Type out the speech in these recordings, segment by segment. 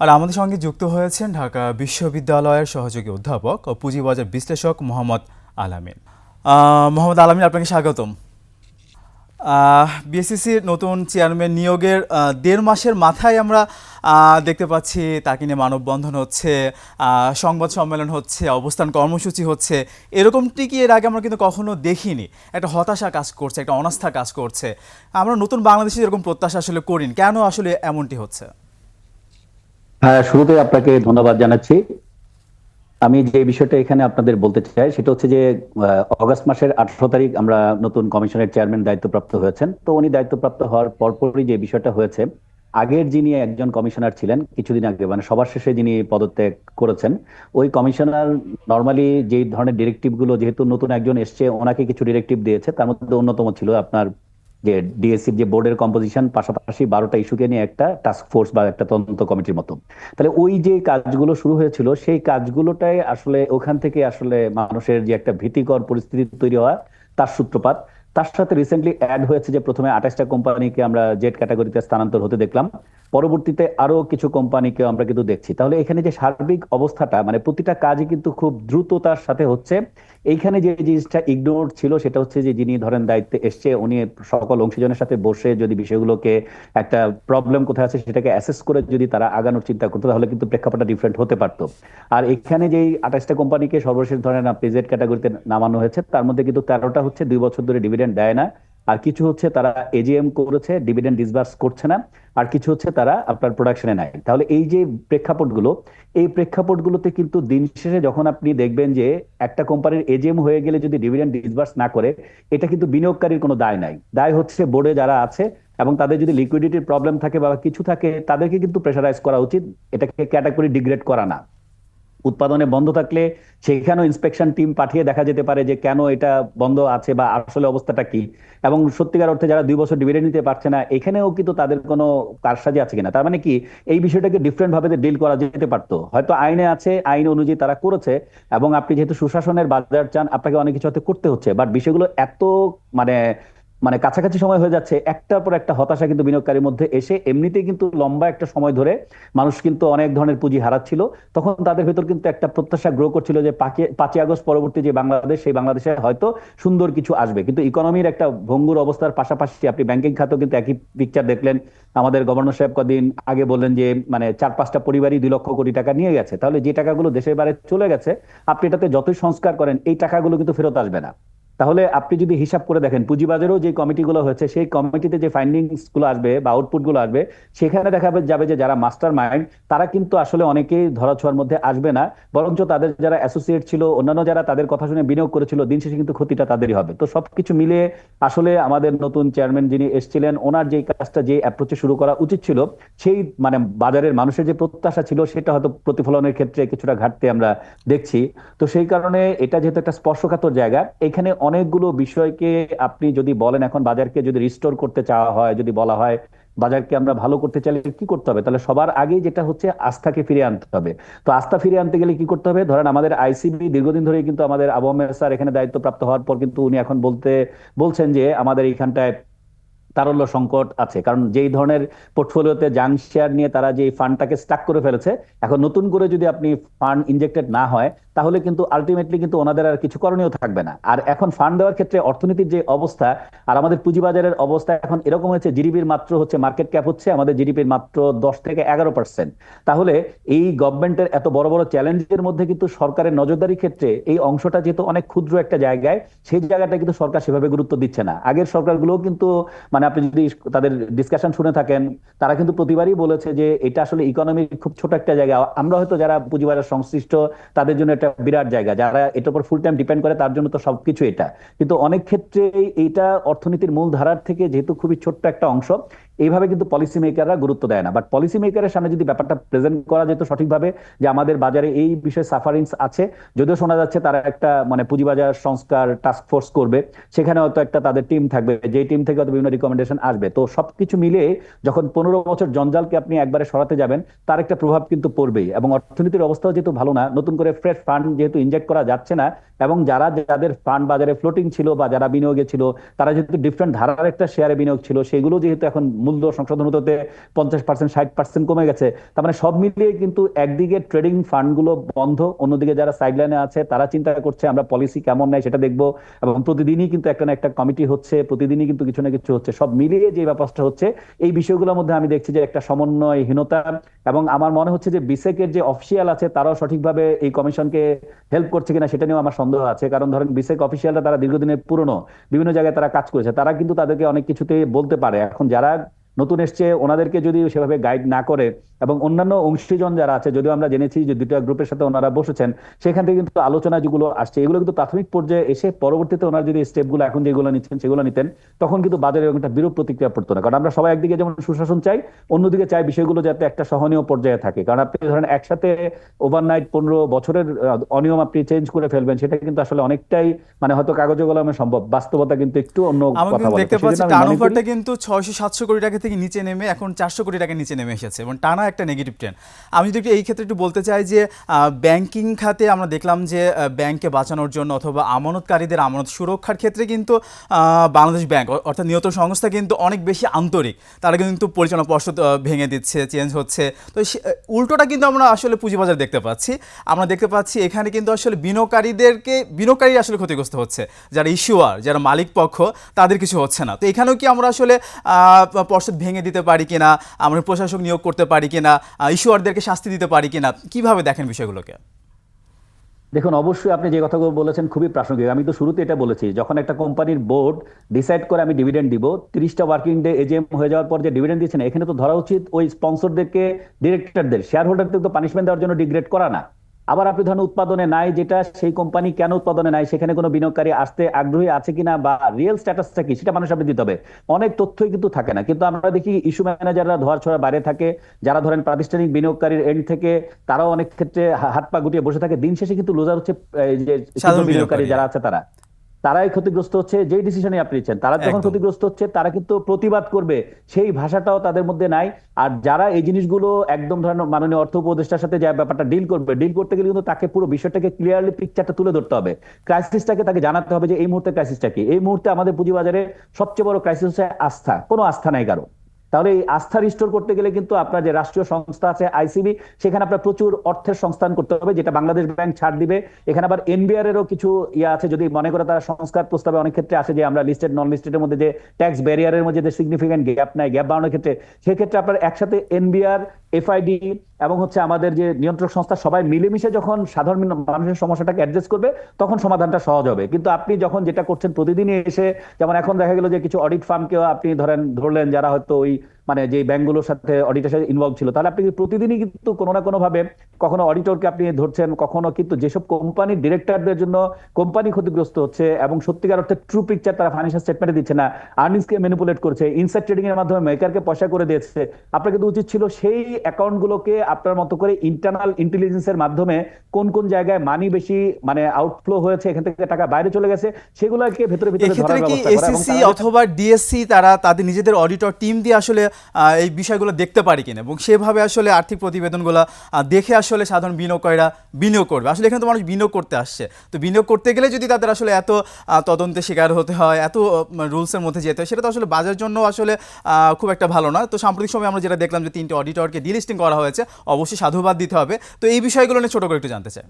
আর আমাদের সঙ্গে যুক্ত হয়েছেন ঢাকা বিশ্ববিদ্যালয়ের সহযোগী অধ্যাপক ও পুঁজিবাজার বিশ্লেষক মোহাম্মদ আলামিন। মোহাম্মদ আলামিন, আপনাকে স্বাগতম। বিএসসিসির নতুন চেয়ারম্যান নিয়োগের দেড় মাসের মাথায় আমরা দেখতে পাচ্ছি তাকে নিয়ে মানববন্ধন হচ্ছে সংবাদ সম্মেলন হচ্ছে, অবস্থান কর্মসূচি হচ্ছে। এরকমটি কি এর আগে আমরা কিন্তু কখনো দেখিনি? একটা হতাশা কাজ করছে, একটা অনাস্থা কাজ করছে। আমরা নতুন বাংলাদেশে এরকম প্রত্যাশা আসলে করিনি। কেন আসলে এমনটি হচ্ছে? হ্যাঁ শুরুতে আপনাকে ধন্যবাদ জানাচ্ছি। আমি যে বিষয়টা এখানে আপনাদের বলতে চাই, সেটা হচ্ছে যে অগস্ট মাসের আঠারো তারিখ আমরা নতুন কমিশনের চেয়ারম্যান দায়িত্বপ্রাপ্ত হয়েছেন। তো উনি দায়িত্বপ্রাপ্ত হওয়ার পরপরই যে বিষয়টা হয়েছে, আগের যিনি একজন কমিশনার ছিলেন, কিছুদিন আগে মানে সবার শেষে যিনি পদত্যাগ করেছেন, ওই কমিশনার নর্মালি যে ধরনের ডিরেক্টিভগুলো যেহেতু নতুন একজন এসছে, ওনাকে কিছু ডিরেক্টিভ দিয়েছে, তার মধ্যে অন্যতম ছিল আপনার যে ডিএসসির যে বোর্ডের কম্পোজিশন পাশাপাশি বারোটা ইস্যুকে নিয়ে একটা টাস্ক ফোর্স বা একটা তদন্ত কমিটির মতো। তাহলে ওই যে কাজগুলো শুরু হয়েছিল, সেই কাজগুলোটাই আসলে ওখান থেকে আসলে মানুষের যে একটা ভীতিকর পরিস্থিতি তৈরি হওয়া, তার সূত্রপাত। তার সাথে রিসেন্টলি অ্যাড হয়েছে যে প্রথমে আঠাশটা কোম্পানিকে আমরা জেড ক্যাটাগরিতে স্থানান্তর হতে দেখলাম। পরবর্তীতে আরও কিছু কোম্পানিকে আমরা কিন্তু দেখছি। তাহলে এখানে যে সার্বিক অবস্থাটা মানে প্রতিটা কাজই কিন্তু খুব দ্রুততার সাথে হচ্ছে। এইখানে যে জিনিসটা ইগনোর ছিল সেটা হচ্ছে যে যিনি ধরেন দায়িত্বে এসছে, উনি সকল অংশীজনের সাথে বসে যদি বিষয়গুলোকে একটা প্রবলেম কোথায় আছে সেটাকে অ্যাসেস করে যদি তারা আগানোর চিন্তা করতো, তাহলে কিন্তু প্রেক্ষাপটটা ডিফারেন্ট হতে পারতো। আর এখানে যেই আঠাশটা কোম্পানিকে সর্বশেষ ধরেন আপনি জেড ক্যাটাগরিতে নামানো হয়েছে, তার মধ্যে কিন্তু তেরোটা হচ্ছে দুই বছর ধরে ডিভিডেন্ড দেয় না। আর কিছু হচ্ছে তারা এজিএম করেছে ডিভিডেন্ড ডিসবার্স করছে না, আর কিছু হচ্ছে তারা আপনার প্রোডাকশনে নেয় তাহলে এই যে প্রেক্ষাপটগুলো, এই প্রেক্ষাপটগুলোতে কিন্তু দিন শেষে যখন আপনি দেখবেন যে একটা কোম্পানির এজিএম হয়ে গেলে যদি ডিভিডেন্ড ডিসবার্স না করে, এটা কিন্তু বিনিয়োগকারীর কোনো দায় নাই। দায় হচ্ছে বোর্ডে যারা আছে এবং তাদের যদি লিকুইডিটির প্রবলেম থাকে বা কিছু থাকে, তাদেরকে কিন্তু প্রেশারাইজ করা উচিত। এটাকে ক্যাটাগরি ডিগ্রেড করা না। উৎপাদনে বন্ধ থাকলে সেখানেও ইন্সপেকশন টিম পাঠিয়ে দেখা যেতে পারে যে কেন এটা বন্ধ আছে বা আসলে অবস্থাটা কি। এবং সত্যিকার অর্থে যারা দুই বছর ডিভিডেন্ড নিতে পারছে না, এখানেও কিন্তু তাদের কোনো কারসাজি আছে কিনা? তার মানে কি, এই বিষয়টাকে ডিফারেন্ট ভাবে ডিল করা যেতে পারতো। হয়তো আইনে আছে, আইন অনুযায়ী তারা করেছে, এবং আপনি যেহেতু সুশাসনের বাজার চান, আপনাকে অনেক কিছু হয়তো করতে হচ্ছে। বাট বিষয়গুলো এত মানে মানে কাছাকাছি সময় হয়ে যাচ্ছে, একটার পর একটা হতাশা কিন্তু বিনিয়োগকারীর মধ্যে এসে এমনিতেই কিন্তু লম্বা একটা সময় ধরে মানুষ কিন্তু অনেক ধরনের পুঁজি হারাচ্ছিল। তখন তাদের ভেতর কিন্তু একটা প্রত্যাশা গ্রো করছিল যে পাঁচই আগস্ট পরবর্তী যে বাংলাদেশ, সেই বাংলাদেশে হয়তো সুন্দর কিছু আসবে। কিন্তু ইকোনমির একটা ভঙ্গুর অবস্থার পাশাপাশি আপনি ব্যাংকিং খাতেও কিন্তু একই পিকচার দেখলেন। আমাদের গভর্নর সাহেব কদিন আগে বললেন যে মানে চার পাঁচটা পরিবারই দুই লক্ষ কোটি টাকা নিয়ে গেছে। তাহলে যে টাকাগুলো দেশের বাইরে চলে গেছে, আপনি এটাতে যতই সংস্কার করেন, এই টাকাগুলো কিন্তু ফেরত আসবে না। তাহলে আপনি যদি হিসাব করে দেখেন, পুঁজিবাজারেও যে কমিটিগুলো হয়েছে সেই কমিটিতে যে ফাইন্ডিংসগুলো আসবে বা আউটপুটগুলো আসবে, সেখানে দেখা যাবে যে যারা মাস্টার মাইন্ড তারা কিন্তু আসলে অনেকেই ধরাছোঁয়ার মধ্যে আসবে না। বরঞ্চ তাদের যারা অ্যাসোসিয়েট ছিল, অন্যান্য যারা তাদের কথা শুনে বিনিয়োগ করেছিল, দিন শেষে কিন্তু ক্ষতিটা তাদেরই হবে। তো সবকিছু মিলিয়ে আসলে আমাদের নতুন চেয়ারম্যান যিনি এসেছিলেন, ওনার যে কাজটা যে অ্যাপ্রোচে শুরু করা উচিত ছিল, সেই মানে বাজারের মানুষের যে প্রত্যাশা ছিল, সেটা হয়তো প্রতিফলনের ক্ষেত্রে কিছুটা ঘাটতি আমরা দেখছি। তো সেই কারণে এটা যেহেতু একটা স্পর্শকাতর জায়গা, এখানে অনেকগুলো বিষয়কে আপনি যদি বলেন, এখন বাজারকে যদি রিস্টোর করতে চাওয়া হয়, যদি বলা হয় বাজারকে আমরা ভালো করতে চাইলে কি করতে হবে? তাহলে সবার আগে যেটা হচ্ছে আস্থাকে ফিরে আনতে হবে। তো আস্থা ফিরে আনতে গেলে কি করতে হবে? ধরেন আমাদের আইসিবি দীর্ঘদিন ধরে কিন্তু আমাদের আবহাওয়া স্যার এখানে দায়িত্বপ্রাপ্ত হওয়ার পর কিন্তু উনি এখন বলতে, বলছেন যে আমাদের এইখানটায় তারল্য সংকট আছে। কারণ যেই ধরনের পোর্টফোলিওতে জাং শেয়ার নিয়ে তারা যে ফান্ডটাকে স্টাক করে ফেলেছে, এখন নতুন করে যদি আপনি ফান্ড ইনজেক্টেড না হয় তাহলে কিন্তু আলটিমেটলি কিন্তু ওনাদের আর কিছু করণীয় থাকবে না। আর এখন ফান্ড দেওয়ার ক্ষেত্রে অর্থনীতির যে অবস্থা, আর আমাদের পুঁজিবাজারের অবস্থা এখন এরকম হয়েছে জিডিপির মাত্র হচ্ছে মার্কেট ক্যাপ হচ্ছে, আমাদের জিডিপির মাত্র দশ থেকে এগারো পার্সেন্ট তাহলে এই গভর্নমেন্টের এত বড় বড় চ্যালেঞ্জের মধ্যে কিন্তু সরকারের নজরদারির ক্ষেত্রে এই অংশটা যেহেতু অনেক ক্ষুদ্র একটা জায়গায়, সেই জায়গাটা কিন্তু সরকার সেভাবে গুরুত্ব দিচ্ছে না। আগের সরকারগুলোও কিন্তু মানে আপনি যদি তাদের ডিসকাশন শুনে থাকেন, তারা কিন্তু প্রতিবারই বলেছে যে এটা আসলে ইকোনমির খুব ছোট একটা জায়গা। আমরা হয়তো যারা পুঁজিবাজার সংশ্লিষ্ট, তাদের জন্য একটা বিরাট জায়গা, যারা এটার উপর ফুল টাইম ডিপেন্ড করে, তার জন্য তো সবকিছু এটা। কিন্তু অনেক ক্ষেত্রে এইটা অর্থনীতির মূল ধারার থেকে যেহেতু খুবই ছোট্ট একটা অংশ এইভাবে কিন্তু পলিসি মেকাররা গুরুত্ব দেয় না। বাট পলিসি মেকারের সামনে যদি ব্যাপারটা প্রেজেন্ট করা যেত সঠিকভাবে যে আমাদের বাজারে এই বিষয়ে সাফারিংস আছে, যদিও শোনা যাচ্ছে তারা একটা মানে পুঁজিবাজার সংস্কার টাস্ক ফোর্স করবে, সেখানে হয়তো একটা তাদের টিম থাকবে যে টিম থেকে হয়তো বিভিন্ন রিকমেন্ডেশন আসবে। তো সবকিছু মিলে যখন পনেরো বছর জঞ্জালকে আপনি একবারে সরাতে যাবেন, তার একটা প্রভাব কিন্তু পড়বেই। এবং অর্থনীতির অবস্থাও যেহেতু ভালো না, নতুন করে ফ্রেশ ফান্ড যেহেতু ইনজেক্ট করা যাচ্ছে না, এবং যারা যাদের ফান্ড বাজারে ফ্লোটিং ছিল বা যারা বিনিয়োগে ছিল, তারা যেহেতু ডিফারেন্ট ধারার একটা শেয়ারে বিনিয়োগ ছিল, সেগুলো যেহেতু এখন মূল্য সংশোধন হতে পঞ্চাশ পার্সেন্ট ষাট পার্সেন্ট কমে গেছে। তার মানে সব মিলিয়ে কিন্তু একদিকে ট্রেডিং ফান্ডগুলো বন্ধ, অন্যদিকে যারা সাইডলাইনে আছে, তারা চিন্তা করছে আমরা পলিসি কেমন নেয় সেটা দেখব। এবং প্রতিদিনই কিন্তু একটা না একটা কমিটি হচ্ছে, প্রতিদিনই কিন্তু কিছু না কিছু হচ্ছে। সব মিলিয়ে যে ব্যাপারটা হচ্ছে, এই বিষয়গুলোর মধ্যে আমি দেখছি যে একটা সমন্বয়হীনতা এবং আমার মনে হচ্ছে যে বিসেকের যে অফিসিয়াল আছে, তারাও সঠিকভাবে এই কমিশনকে হেল্প করছে কিনা সেটা নিয়েও আমার সন্দেহ আছে। কারণ ধরেন বিসেক অফিসিয়ালরা তারা দীর্ঘদিনের পুরনো, বিভিন্ন জায়গায় তারা কাজ করেছে। তারা কিন্তু তাদেরকে অনেক কিছুতে বলতে পারে। এখন যারা নতুন এসছে ওনাদেরকে যদি সেভাবে গাইড না করে এবং অন্যান্য অংশীজন যারা আছে যদিও আমরা জেনেছি যে দুটো গ্রুপের সাথে ওনারা বসেছেন সেখান থেকে কিন্তু আলোচনা যেগুলো আসছে। এগুলো কিন্তু প্রাথমিক পর্যায়ে এসে পরবর্তীতে ওনারা যদি স্টেপগুলো এখন যেগুলো নিচ্ছেন সেগুলো নিতেন তখন কিন্তু বাজারে একটা বিরূপ প্রতিক্রিয়া পড়তো না। কারণ আমরা সবাই একদিকে যেমন সুশাসন চাই অন্যদিকে চাই বিষয়গুলো যাতে একটা সহনীয় পর্যায়ে থাকে। কারণ আপনি ধরেন একসাথে ওভারনাইট পনেরো বছরের অনিয়ম আপনি চেঞ্জ করে ফেলবেন সেটা কিন্তু আসলে অনেকটাই মানে হয়তো কাগজে কলমে সম্ভব। বাস্তবতা কিন্তু একটু অন্য কথা দেখতে পাচ্ছি কিন্তু ছয়শো সাতশো কোটি টাকা থেকে নিচে নেমে এখন চারশো কোটি টাকা নিচে নেমে এসেছে এবং টানা একটা নেগেটিভ ট্রেন্ড আমি যদি একটু এই ক্ষেত্রে একটু বলতে চাই যে ব্যাংকিং খাতে আমরা দেখলাম যে ব্যাংকে বাঁচানোর জন্য অথবা আমানতকারীদের আমানত সুরক্ষার ক্ষেত্রে কিন্তু বাংলাদেশ ব্যাংক অর্থাৎ নিয়ত সংস্থা কিন্তু অনেক বেশি আন্তরিক। তারা কিন্তু পরিচালনা পর্ষদ ভেঙে দিচ্ছে চেঞ্জ হচ্ছে। তো উল্টোটা কিন্তু আমরা আসলে পুঁজিবাজার দেখতে পাচ্ছি। আমরা দেখতে পাচ্ছি এখানে কিন্তু আসলে বিনিয়োগকারীদেরকে বিনিয়োগকারী আসলে ক্ষতিগ্রস্ত হচ্ছে। যারা ইস্যুয়ার যারা মালিক পক্ষ তাদের কিছু হচ্ছে না। তো এখানেও কি আমরা আসলে পর্ষদ ভেঙে দিতে পারি কিনা, আমরা প্রশাসক নিয়োগ করতে পারি কিনা ইস্যুয়ারদেরকে শাস্তি দিতে পারি কিনা, কীভাবে দেখেন বিষয়গুলোকে? দেখুন, অবশ্যই আপনি যে কথাগুলো বলেছেন খুবই প্রাসঙ্গিক। আমি তো শুরুতে এটা বলেছি, যখন একটা কোম্পানির বোর্ড ডিসাইড করে আমি ডিভিডেন্ড দিব, তিরিশটা ওয়ার্কিং ডে এজেম হয়ে যাওয়ার পর যে ডিভিডেন্ড দিচ্ছেন, এখানে তো ধরা উচিত ওই স্পন্সরদেরকে ডিরেক্টরদের শেয়ার হোল্ডারদের তো পানিশমেন্ট দেওয়ার জন্য ডিগ্রেড করা না। আবার আপনি ধরেন উৎপাদনে নাই যেটা সেই কোম্পানি কেন উৎপাদনে নাই সেখানে কোনো বিনিয়োগকারী আসতে আগ্রহী আছে কিনা বা রিয়েল স্ট্যাটাসটা কি সেটা মানুষ আপনি দিতে হবে অনেক তথ্যই কিন্তু থাকে না কিন্তু আমরা দেখি ইস্যু ম্যানেজাররা ধোয়ার ছড়া বাইরে থাকে যারা ধরেন প্রাতিষ্ঠানিক বিনিয়োগকারীর এন্ড থেকে তারাও অনেক ক্ষেত্রে হাত পা গুটিয়ে বসে থাকে দিন শেষে কিন্তু লোজার হচ্ছে যে বিনিয়োগকারী। যারা আছে তারা তারাই ক্ষতিগ্রস্ত হচ্ছে যেই ডিসিশনে আপনি নিচ্ছেন তারা যখন ক্ষতিগ্রস্ত হচ্ছে তারা কিন্তু প্রতিবাদ করবে সেই ভাষাটাও তাদের মধ্যে নাই। আর যারা এই জিনিসগুলো একদম ধরেন মাননীয় অর্থ উপদেষ্টার সাথে যা ব্যাপারটা ডিল করবে ডিল করতে গেলে কিন্তু তাকে পুরো বিষয়টাকে ক্লিয়ারলি পিকচারটা তুলে ধরতে হবে। ক্রাইসিসটাকে তাকে জানাতে হবে যে এই মুহূর্তে ক্রাইসিসটা কি? এই মুহূর্তে আমাদের পুঁজিবাজারে সবচেয়ে বড় ক্রাইসিস হচ্ছে আস্থা। কোনো আস্থা নাই কারও। তাহলে এই আস্থা রিস্টোর করতে গেলে কিন্তু আপনার যে রাষ্ট্রীয় সংস্থা আছে আইসিবি সেখানে আপনার প্রচুর অর্থের সংস্থান করতে হবে, যেটা বাংলাদেশ ব্যাংক ছাড় দিবে। এখানে আবার এনবিআর এরও কিছু ইয়ে আছে, যদি মনে করে তারা সংস্কার প্রস্তাবে অনেক ক্ষেত্রে আসে যে আমরা লিস্টেড নন লিস্টেডের মধ্যে যে ট্যাক্স ব্যারিয়ারের মধ্যে যে সিগনিফিকেন্ট গ্যাপ নাই গ্যাপ বাড়ানোর ক্ষেত্রে, সেক্ষেত্রে আপনার একসাথে এনবিআর এফআইডি এবং হচ্ছে আমাদের যে নিয়ন্ত্রক সংস্থা, সবাই মিলেমিশে যখন সাধারণ মানুষের সমস্যাটাকে অ্যাডজাস্ট করবে, তখন সমাধানটা সহজ হবে। কিন্তু আপনি যখন যেটা করছেন, প্রতিদিনই এসে, যেমন এখন দেখা গেল যে কিছু অডিট ফার্মকেও আপনি ধরেন, ধরলেন যারা হয়তো ওই মানে যে ব্যাংকগুলোর সাথে অডিটের সাথে ইনভলভ ছিল তাহলে আপনি প্রতিদিনই কিন্তু কোনো না কোনো ভাবে কখনো অডিটরকে আপনি ধরছেন কখনো কিন্তু যেসব কোম্পানির ডিরেক্টরদের জন্য কোম্পানি ক্ষতিগ্রস্ত হচ্ছে এবং সত্যিকার অর্থে ট্রু পিকচার তারা ফাইন্যান্সিয়াল স্টেটমেন্টে দিচ্ছে না আর্নিংসকে ম্যানিপুলেট করছে ইনসাইড ট্রেডিং এর মাধ্যমে মেকারকে পয়সা করে দিয়েছে আপনার কিন্তু উচিত ছিল সেই অ্যাকাউন্টগুলোকে আপনার মতো করে ইন্টারনাল ইন্টেলিজেন্সের মাধ্যমে কোন কোন জায়গায় মানি বেশি মানে আউটফ্লো হয়েছে এখান থেকে টাকা বাইরে চলে গেছে সেগুলোকে ভেতরে ভেতরে ধরার ব্যবস্থা করা এবং এসিসি অথবা ডিএসসি তারা তাদের নিজেদের অডিটর টিম দিয়ে আসলে এই বিষয়গুলো দেখতে পারে কিনা। এবং সেভাবে আসলে আর্থিক প্রতিবেদনগুলো দেখে আসলে সাধারণ বিনিয়োগকারীরা বিনিয়োগ করবে। আসলে এখানে তো মানুষ বিনিয়োগ করতে আসছে। তো বিনিয়োগ করতে গেলে যদি তাদের আসলে এত আহ, তদন্তে শিকার হতে হয় এত রুলসের মধ্যে যেতে হয় সেটা তো আসলে বাজার জন্য আসলে খুব একটা ভালো না। তো সাম্প্রতিক সময় আমরা যেটা দেখলাম যে তিনটে অডিটরকে ডিলিস্টিং করা হয়েছে অবশ্যই সাধুবাদ দিতে হবে। তো এই বিষয়গুলো নিয়ে ছোট করে একটু জানতে চাই।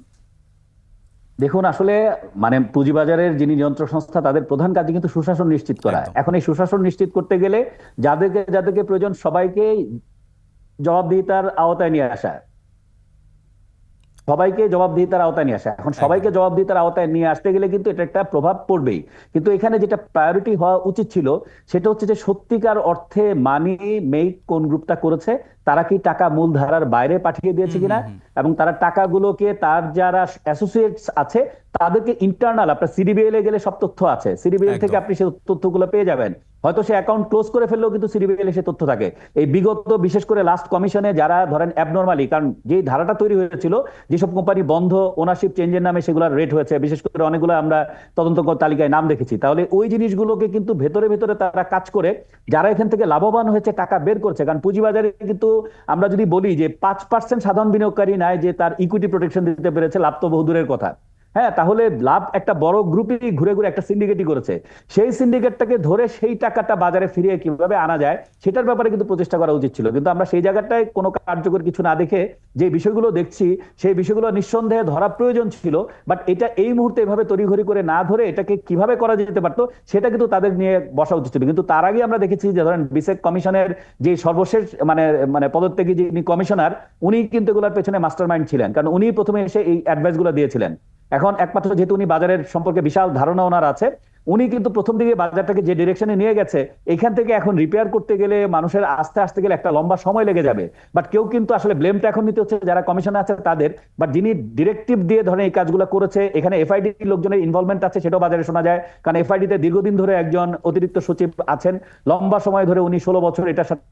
দেখুন আসলে মানে পুঁজিবাজারের যিনি নিয়ন্ত্রক সংস্থা তাদের প্রধান কাজ কিন্তু সুশাসন নিশ্চিত করা। এখন এই সুশাসন নিশ্চিত করতে গেলে যাদেরকে যাদেরকে প্রয়োজন সবাইকে জবাবদিহিতার আওতায় নিয়ে আসা সবাইকে জবাবদিহিতার আওতায় নিয়ে আসা। এখন সবাইকে জবাবদিহিতার আওতায় নিয়ে আসতে গেলে কিন্তু এটা একটা প্রভাব পড়বেই। কিন্তু এখানে যেটা প্রায়োরিটি হওয়া উচিত ছিল সেটা হচ্ছে যে সত্যিকার অর্থে মানি মেক কোন গ্রুপটা করেছে তারা কি টাকা মূলধারার বাইরে পাঠিয়ে দিয়েছে কিনা এবং তারা টাকাগুলোকে তার যারা অ্যাসোসিয়েটস আছে তাদেরকে ইন্টারনাল আপনার সিডিবিএল এ গেলে সব তথ্য আছে। সিডিবিএল থেকে। আপনি সেই তথ্যগুলো পেয়ে যাবেন। হয়তো সে অ্যাকাউন্ট ক্লোজ করে ফেললেও কিন্তু সিডিবিএল সে তথ্য থাকে। এই বিগত, বিশেষ করে লাস্ট কমিশনে যারা ধরেন অ্যাবনর্মালি কারণ যে ধারাটা তৈরি হয়েছিল, যেসব কোম্পানি বন্ধ ওনারশিপ চেঞ্জের নামে সেগুলোর রেট হয়েছে, বিশেষ করে অনেকগুলো আমরা তদন্ত তালিকায় নাম দেখেছি, তাহলে ওই জিনিসগুলোকে কিন্তু ভেতরে ভেতরে তারা কাজ করে, যারা এখান থেকে লাভবান হয়েছে টাকা বের করছে, কারণ পুঁজিবাজারে কিন্তু আমরা যদি বলি যে পাঁচ পার্সেন্ট সাধারণ বিনিয়োগকারী নাই যে তার ইকুইটি প্রোটেকশন দিতে পেরেছে, লাভ তো বহুদূরের কথা। হ্যাঁ তাহলে লাভ একটা বড় গ্রুপই ঘুরে ঘুরে একটা সিন্ডিকেটই করেছে। সেই সিন্ডিকেটটাকে ধরে সেই টাকাটা বাজারে ফিরিয়ে কীভাবে আনা যায়, সেটার ব্যাপারে কিন্তু প্রচেষ্টা করা উচিত ছিল। কিন্তু আমরা সেই জায়গাটায় কোনো কার্যকর কিছু না দেখে যে বিষয়গুলো দেখছি, সেই বিষয়গুলো নিঃসন্দেহে ধরা প্রয়োজন ছিল। বাট এটা এই মুহূর্তে এভাবে তড়িঘড়ি করে না ধরে এটাকে কীভাবে করা যেতে পারতো, সেটা কিন্তু তাদের নিয়ে বসা উচিত ছিল। কিন্তু তার আগে আমরা দেখেছি যে ধরেন বিসেক কমিশনের যে সর্বশেষ মানে মানে পদত্যাগী যিনি কমিশনার, উনি কিন্তু এগুলোর পেছনে মাস্টার মাইন্ড ছিলেন। কারণ উনি প্রথমে এসে এই অ্যাডভাইসগুলো দিয়েছিলেন। এখন একমাত্র যেহেতু উনি বাজারের সম্পর্কে বিশাল ধারণা ওনার আছে, উনি কিন্তু প্রথম দিকে বাজারটাকে যে ডিরেকশনে নিয়ে গেছে, এখান থেকে এখন রিপেয়ার করতে গেলে মানুষের আস্তে আস্তে গেলে একটা লম্বা সময় লেগে যাবে। বাট কেউ কিন্তু আসলে ব্লেমটা এখন নিতে হচ্ছে যারা কমিশনে আছে তাদের। বাট যিনি ডিরেক্টিভ দিয়ে ধরেন এই কাজগুলো করেছে, এখানে এফআইডি লোকজনের ইনভলভমেন্ট আছে, সেটাও বাজারে শোনা যায়। কারণ এফআইডি তে দীর্ঘদিন ধরে একজন অতিরিক্ত সচিব আছেন। লম্বা সময় ধরে উনি ষোলো বছর এটার সাথে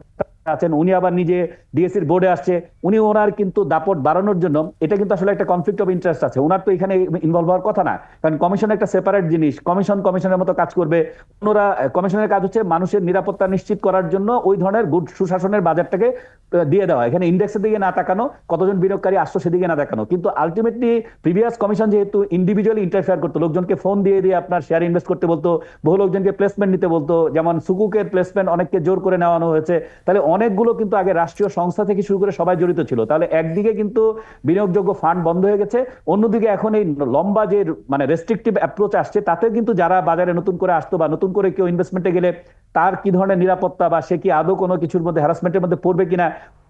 আছেন, উনি আবার নিজে ডিএসসির বোর্ডে আসছে। উনি ওনার কিন্তু দাপট বাড়ানোর জন্য, এটা কিন্তু আসলে একটা কনফ্লিক্ট অফ ইন্টারেস্ট আছে। ওনার তো এখানে ইনভলভ হওয়ার কথা না। কারণ কমিশন একটা সেপারেট জিনিস। কমিশন কমিশনের মতো কাজ করবে। ওনারা কমিশনের কাজ হচ্ছে মানুষের নিরাপত্তা নিশ্চিত করার জন্য ওই ধরনের গুড সুশাসনের বাজারটাকে দিয়ে দেওয়া। এখানে ইন্ডেক্সের দিকে না তাকানো, কতজন বিনিয়োগকারী আসছো সেদিকে না দেখানো কিন্তু আলটিমেটলি প্রিভিয়াস কমিশন যেহেতু ইন্ডিভিজুয়ালি ইন্টারফেয়ার করতো, লোকজনকে ফোন দিয়ে দিয়ে আপনার শেয়ার ইনভেস্ট করতে বলতো, বহু লোকজনকে প্লেসমেন্ট নিতে বলতো, যেমন সুকুকের প্লেসমেন্ট অনেককে জোর করে নেওয়ানো হয়েছে। তাহলে অনেকগুলো কিন্তু আগে রাষ্ট্রীয় সংস্থা থেকে শুরু করে সবাই জড়িত ছিল। তাহলে একদিকে কিন্তু বিনিয়োগযোগ্য ফান্ড বন্ধ হয়ে গেছে, অন্যদিকে এখন এই লম্বা যে মানে রেস্ট্রিকটিভ অ্যাপ্রোচ আসছে তাতে কিন্তু যারা বাজারে নতুন করে আসতো বা নতুন করে কেউ ইনভেস্টমেন্টে গেলে তার কি ধরনের নিরাপত্তা বা সে কি আদৌ কোনো কিছুর মধ্যে হ্যারাসমেন্টের মধ্যে পড়বে কিনা,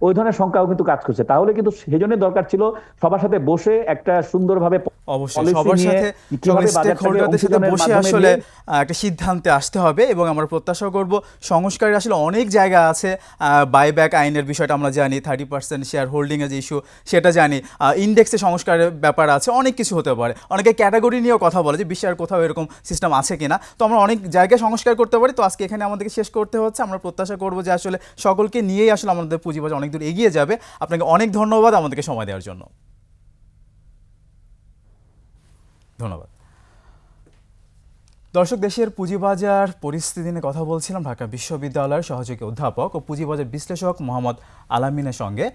ওই ধরনের সংখ্যাও কিন্তু কাজ করছে। তাহলে কিন্তু সেজন্য দরকার ছিল সবার সাথে বসে একটা সুন্দরভাবে অবশ্যই। সবার সাথে কীভাবে স্টেক বাজারটাকে হোল্ডারদের সাথে বসে আসলে একটা সিদ্ধান্তে আসতে হবে এবং আমরা প্রত্যাশা করব। সংস্কারের আসলে অনেক জায়গা আছে। বাইব্যাক আইনের বিষয়টা আমরা জানি থার্টি পার্সেন্ট শেয়ার হোল্ডিং এর যে ইস্যু সেটা জানি। ইন্ডেক্সে সংস্কারের ব্যাপার আছে অনেক কিছু হতে পারে। অনেকে ক্যাটাগরি নিয়েও কথা বলে যে বিশ্বের কোথাও এরকম সিস্টেম আছে কিনা? তো আমরা অনেক জায়গায় সংস্কার করতে পারি। তো আজকে এখানে আমাদেরকে শেষ করতে হচ্ছে। আমরা প্রত্যাশা করব যে আসলে সকলকে নিয়েই আসলে আমাদের পুঁজিবাজার অনেক দূর এগিয়ে যাবে। আপনাকে অনেক ধন্যবাদ আমাদেরকে সময় দেওয়ার জন্য। ধন্যবাদ। দর্শক, দেশের পুঁজিবাজার পরিস্থিতি নিয়ে কথা বলছিলাম ঢাকা বিশ্ববিদ্যালয়ের সহযোগী অধ্যাপক ও পুঁজিবাজার বিশ্লেষক মোহাম্মদ আলামিনের সঙ্গে।